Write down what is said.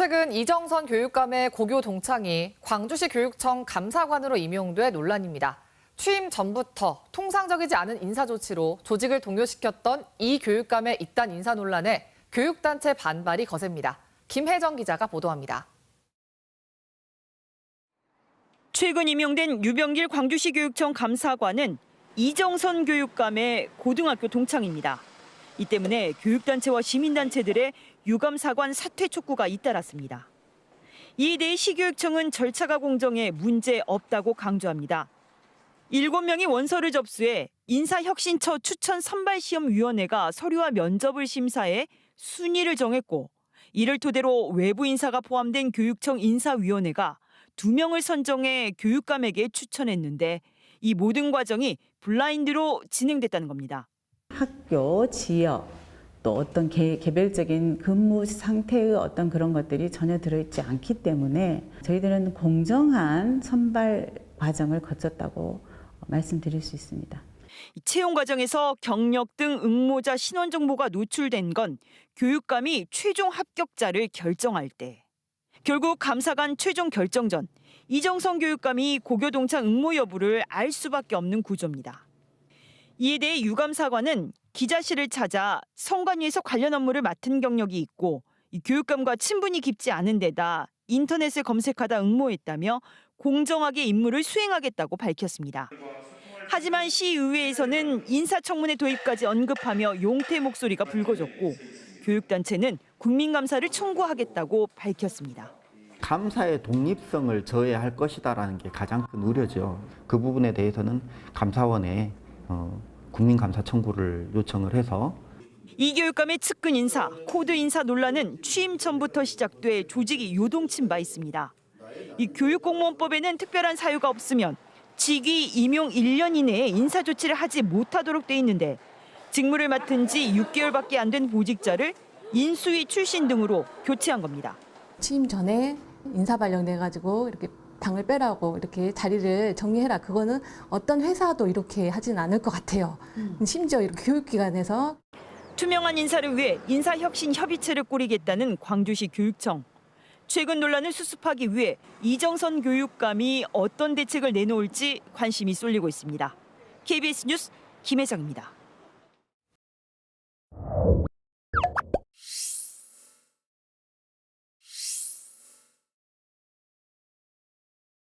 최근 이정선 교육감의 고교 동창이 광주시 교육청 감사관으로 임용돼 논란입니다. 취임 전부터 통상적이지 않은 인사 조치로 조직을 동요시켰던 이 교육감의 이딴 인사 논란에 교육단체 반발이 거셉니다. 김혜정 기자가 보도합니다. 최근 임명된 유병길 광주시 교육청 감사관은 이정선 교육감의 고등학교 동창입니다. 이 때문에 교육단체와 시민단체들의 유감사관 사퇴 촉구가 잇따랐습니다. 이에 대해 시교육청은 절차가 공정해 문제 없다고 강조합니다. 7명이 원서를 접수해 인사혁신처 추천 선발시험위원회가 서류와 면접을 심사해 순위를 정했고 이를 토대로 외부 인사가 포함된 교육청 인사위원회가 두 명을 선정해 교육감에게 추천했는데 이 모든 과정이 블라인드로 진행됐다는 겁니다. 학교, 지역, 또 어떤 개, 개별적인 근무 상태의 어떤 그런 것들이 전혀 들어있지 않기 때문에 저희들은 공정한 선발 과정을 거쳤다고 말씀드릴 수 있습니다. 이 채용 과정에서 경력 등 응모자 신원 정보가 노출된 건 교육감이 최종 합격자를 결정할 때. 결국 감사관 최종 결정 전 이정성 교육감이 고교 동창 응모 여부를 알 수밖에 없는 구조입니다. 이에 대해 유감 사관은 기자실을 찾아 성관위에서 관련 업무를 맡은 경력이 있고 이 교육감과 친분이 깊지 않은 데다 인터넷을 검색하다 응모했다며 공정하게 임무를 수행하겠다고 밝혔습니다. 하지만 시의회에서는 인사청문회 도입까지 언급하며 용태 목소리가 불거졌고 교육단체는 국민감사를 청구하겠다고 밝혔습니다. 감사의 독립성을 저해할 것이다라는 게 가장 큰 우려죠. 그 부분에 대해서는 감사원에 어, 국민감사 청구를 요청을 해서 이 교육감의 측근 인사, 코드 인사 논란은 취임 전부터 시작돼 조직이 요동친 바 있습니다. 이 교육공무원법에는 특별한 사유가 없으면 직위 임용 1년 이내에 인사 조치를 하지 못하도록 돼 있는데 직무를 맡은 지 6개월밖에 안 된 보직자를 인수위 출신 등으로 교체한 겁니다. 취임 전에 인사 발령돼 가지고 이렇게 당을 빼라고 이렇게 자리를 정리해라. 그거는 어떤 회사도 이렇게 하진 않을 것 같아요. 심지어 이렇게 교육기관에서 투명한 인사를 위해 인사혁신 협의체를 꾸리겠다는 광주시 교육청. 최근 논란을 수습하기 위해 이정선 교육감이 어떤 대책을 내놓을지 관심이 쏠리고 있습니다. KBS 뉴스 김혜정입니다.